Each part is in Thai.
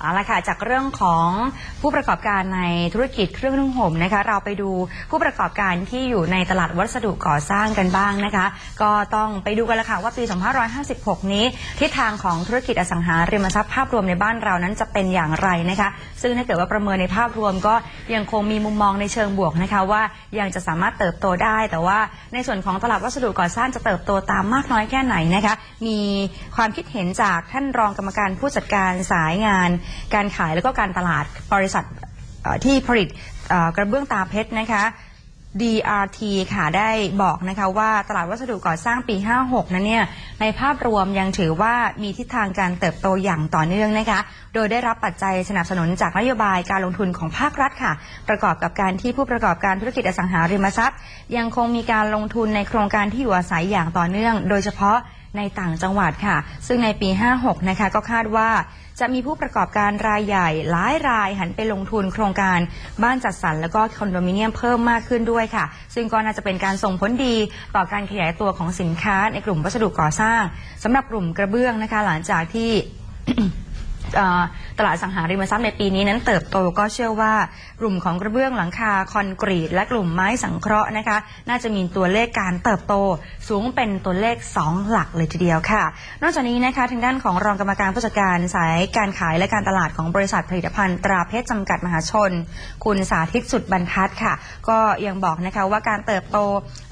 เอาละค่ะ จากเรื่องของผู้ประกอบการในธุรกิจเครื่องนุ่งห่มนะคะ เราไปดูผู้ประกอบการที่อยู่ในตลาดวัสดุก่อสร้างกันบ้างนะคะ ก็ต้องไปดูกันละค่ะว่าปี 2556 นี้ทิศทางของธุรกิจอสังหาริมทรัพย์ภาพรวมในบ้านเรานั้นจะเป็นอย่างไรนะคะ ซึ่งถ้าเกิดว่าประเมินในภาพรวมก็ยังคงมีมุมมองในเชิงบวกนะคะว่ายังจะสามารถเติบโตได้ แต่ว่าในส่วนของตลาดวัสดุก่อสร้างจะเติบโตตามมากน้อยแค่ไหนนะคะ มีความคิดเห็นจากท่านรองกรรมการผู้จัดการสายงานการขายแล้วก็การตลาดบริษัทที่ผลิตกระเบื้องตาเพชรนะคะ DRT ค่ะได้บอกนะคะว่าตลาดวัสดุก่อสร้างปี 56 นั้นเนี่ยในภาพรวมยังถือว่ามีทิศทางการเติบโตอย่างต่อเนื่องนะคะ โดยได้รับปัจจัยสนับสนุนจากนโยบายการลงทุนของภาครัฐค่ะ ประกอบกับการที่ผู้ประกอบการธุรกิจอสังหาริมทรัพย์ ยังคงมีการลงทุนในโครงการที่อยู่อาศัยอย่างต่อเนื่อง โดยเฉพาะ ในต่างจังหวัดค่ะ ซึ่งในปี 56 นะคะก็คาดว่าจะมีผู้ประกอบการรายใหญ่หลายรายหันไปลงทุนโครงการบ้านจัดสรรแล้วก็คอนโดมิเนียมเพิ่มมากขึ้นด้วยค่ะ ซึ่งก็น่าจะเป็นการส่งผลดีต่อการขยายตัวของสินค้าในกลุ่มวัสดุก่อสร้างสำหรับกลุ่มกระเบื้องนะคะหลังจากที่ ตลาดสังหาริมทรัพย์ในปีนี้นั้นเติบโตก็เชื่อว่ากลุ่มของกระเบื้องหลังคาคอนกรีต และกลุ่มไม้สังเคราะห์นะคะ น่าจะมีตัวเลขการเติบโตสูงเป็นตัวเลข 2 หลักเลยทีเดียวค่ะ นอกจากนี้นะคะทางด้านของรองกรรมการผู้จัดการสายการขายและการตลาดของบริษัทผลิตภัณฑ์ตราเพชรจำกัดมหาชน คุณสาธิตสุดบรรทัดค่ะ ก็ยังบอกนะคะว่าการเติบโต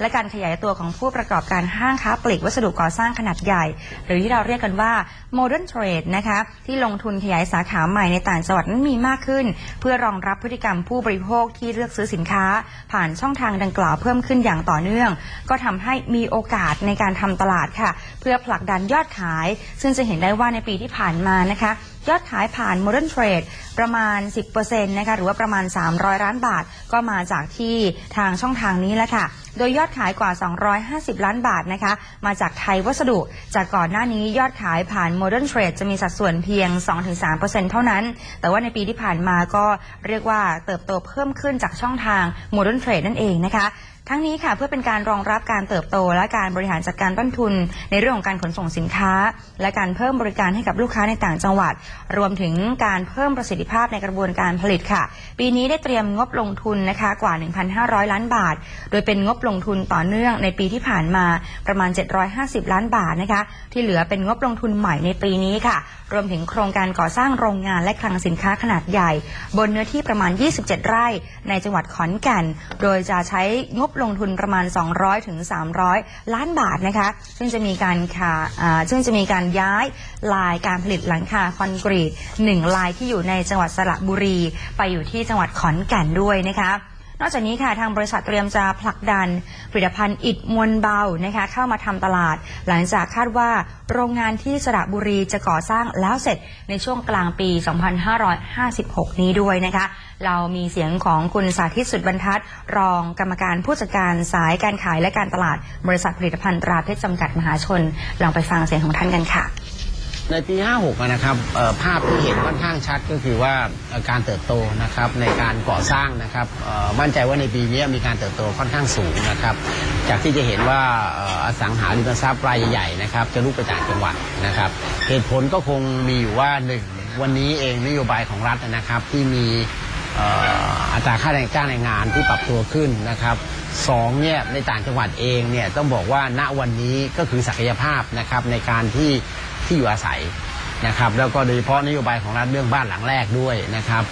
และการขยายตัวของผู้ประกอบการห้างค้าปลีกวัสดุก่อสร้างขนาดใหญ่ หรือที่เราเรียกกันว่า Modern Trade นะคะที่ลงทุนขยายสาขาใหม่ในต่างจังหวัดนั้นมีมากขึ้น เพื่อรองรับพฤติกรรมผู้บริโภคที่เลือกซื้อสินค้า ผ่านช่องทางดังกล่าวเพิ่มขึ้นอย่างต่อเนื่อง ก็ทำให้มีโอกาสในการทำตลาดค่ะ เพื่อผลักดันยอดขาย ซึ่งจะเห็นได้ว่าในปีที่ผ่านมานะคะ ยอดขายผ่าน Modern Trade ประมาณ 10%นะคะหรือว่าประมาณ 300 ล้านบาท ก็มาจากที่ทางช่องทางนี้แหละค่ะ โดยยอดขายกว่า 250 ล้านบาทนะคะมาจากไทยวัสดุ จากก่อนหน้านี้ยอดขายผ่าน Modern Trade จะมีสัดส่วนเพียง 2-3%เท่านั้น แต่ว่าในปีที่ผ่านมาก็เรียกว่าเติบโตเพิ่มขึ้นจากช่องทาง Modern Trade นั่นเองนะคะ ทั้งนี้ค่ะเพื่อเป็นการรองรับการเติบโต และการบริหารจัดการต้นทุน ในเรื่องของการขนส่งสินค้า และการเพิ่มบริการให้กับลูกค้าในต่างจังหวัด รวมถึงการเพิ่มประสิทธิภาพในกระบวนการผลิตค่ะ ปีนี้ได้เตรียมงบลงทุนนะคะกว่า 1,500 ล้านบาท โดยเป็นงบลงทุนต่อเนื่องในปีที่ผ่านมาประมาณ 750 ล้านบาทนะคะที่เหลือเป็นงบลงทุนใหม่ในปีนี้ค่ะ รวมถึงโครงการก่อสร้างโรงงานและคลังสินค้าขนาดใหญ่ บนเนื้อที่ประมาณ 27 ไร่ ในจังหวัดขอนแก่น โดยจะใช้งบลงทุนประมาณ 200ถึง300 ล้านบาทนะคะ ซึ่งจะมีการค่ะอ่าซึ่งจะมีการย้ายลายการผลิตหลังคาคอนกรีตหนึ่งลายที่อยู่ในจังหวัดสระบุรี ไปอยู่ที่จังหวัดขอนแก่นด้วยนะคะ นอกจากนี้ค่ะทางบริษัทเตรียมจะผลักดันผลิตภัณฑ์อิฐมวลเบานะคะเข้ามาทำตลาด หลังจากคาดว่าโรงงานที่สระบุรีจะก่อสร้างแล้วเสร็จในช่วงกลางปี 2556 นี้ด้วยนะคะเรามีเสียงของคุณสาธิตสุดบรรทัด รองกรรมการผู้จัดการสายการขายและการตลาด บริษัทผลิตภัณฑ์ตราเพชรจำกัดมหาชน ลองไปฟังเสียงของท่านกันค่ะ ในปี 56 นะครับภาพที่เห็นค่อนข้างชัดก็คือว่าการเติบโตนะครับในการก่อสร้างนะครับมั่นใจว่าในปีนี้มีการเติบโตค่อนข้างสูงนะครับ จากที่จะเห็นว่าอสังหาริมทรัพย์รายใหญ่ๆนะครับจะลุกไปต่างจังหวัดนะครับเหตุผลก็คงมีอยู่ว่าหนึ่งวันนี้เองนโยบายของรัฐนะครับที่มี อัตราค่าแรงจ้างแรงงานที่ปรับตัวขึ้นนะครับสองเนี่ยในต่างจังหวัดเองเนี่ยต้องบอกว่าณวันนี้ก็คือศักยภาพนะครับในการที่ที่อยู่อาศัยนะครับแล้วก็โดยเฉพาะนโยบายของรัฐเรื่องบ้านหลังแรกด้วยนะครับ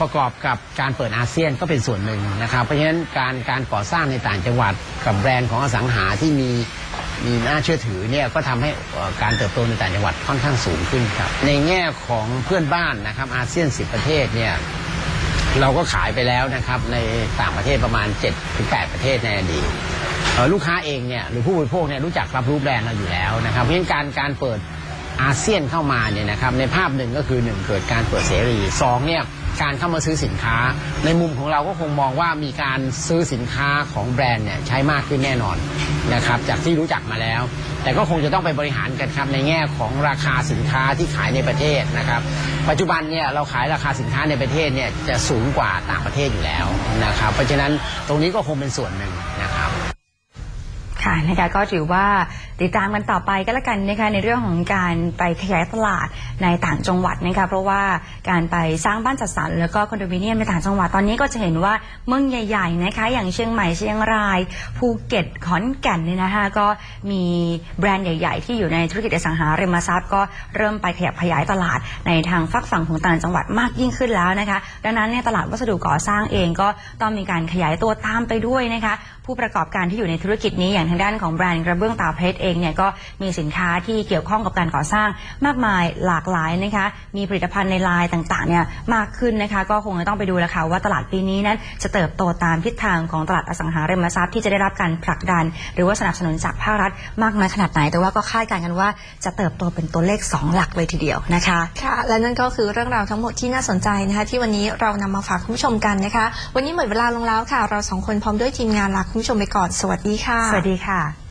ประกอบกับการเปิดอาเซียนก็เป็นส่วนหนึ่งนะครับ เพราะฉะนั้นการการก่อสร้างในต่างจังหวัดกับแบรนด์ของอสังหาที่มี มีน่าเชื่อถือเนี่ยก็ทำให้การเติบโตในต่างจังหวัดค่อนข้างสูงขึ้นครับ ในแง่ของเพื่อนบ้านนะครับอาเซียน 10 ประเทศเนี่ยเราก็ขายไปแล้วนะครับในต่างประเทศประมาณ 7-8 ประเทศในอดีตลูกค้าเองเนี่ยหรือผู้บริโภคเนี่ยรู้จักรับรู้แบรนด์เราอยู่แล้วนะครับเพราะฉะนั้นการการเปิดอาเซียนเข้ามาเนี่ยนะครับในภาพหนึ่งก็คือหนึ่งเกิดการเปิดเสรีสองเนี่ย การเข้ามาซื้อสินค้า ในมุมของเราก็คงมองว่ามีการซื้อสินค้าของแบรนด์เนี่ยใช้มากขึ้นแน่นอนนะครับจากที่รู้จักมาแล้ว แต่ก็คงจะต้องไปบริหารกันครับในแง่ของราคาสินค้าที่ขายในประเทศนะครับ ปัจจุบันเนี่ยเราขายราคาสินค้าในประเทศเนี่ยจะสูงกว่าต่างประเทศอยู่แล้วนะครับ เพราะฉะนั้นตรงนี้ก็คงเป็นส่วนหนึ่งนะครับ ค่ะนะคะก็ถือว่าติดตามกันต่อไปก็แล้วกันนะคะในเรื่องของการไปขยายตลาดในต่างจังหวัดนะคะเพราะว่าการไปสร้างบ้านจัดสรรแล้วก็คอนโดมิเนียมในต่างจังหวัดตอนนี้ก็จะเห็นว่าเมืองใหญ่ๆนะคะอย่างเชียงใหม่เชียงรายภูเก็ตขอนแก่นเนี่ยนะคะก็มีแบรนด์ใหญ่ ๆ ที่อยู่ในธุรกิจอสังหาริมทรัพย์ก็เริ่มไปขยับขยายตลาดในทางฝักฝั่งของต่างจังหวัดมากยิ่งขึ้นแล้วนะคะดังนั้นเนี่ยตลาดวัสดุก่อสร้างเองก็ต้องมีการขยายตัวตามไปด้วยนะคะผู้ประกอบการที่อยู่ในธุรกิจนี้อย่างทางด้านของแบรนด์กระเบื้องตาเพชรเองเนี่ยก็มีสินค้าที่เกี่ยวข้องกับการก่อสร้างมากมายหลากหลายนะคะ มีผลิตภัณฑ์ในลายต่างๆเนี่ยมากขึ้นนะคะ ก็คงจะต้องไปดูแล้วค่ะว่าตลาดปีนี้นั้นจะเติบโตตามทิศทางของตลาดอสังหาริมทรัพย์ที่จะได้รับการผลักดัน หรือว่าสนับสนุนจากภาครัฐมากน้อยขนาดไหน แต่ว่าก็คาดการณ์กันว่าจะเติบโตเป็นตัวเลข 2 หลักเลยทีเดียวนะคะค่ะและนั่นก็คือเรื่องราวทั้งหมดที่น่าสนใจนะคะ ที่วันนี้เรานำมาฝากคุณผู้ชมกันนะคะ วันนี้หมดเวลาลงแล้วค่ะ เราสองคนพร้อมด้วยทีมงานลาคุณผู้ชมไปก่อนสวัสดีค่ะสวัสดีค่ะ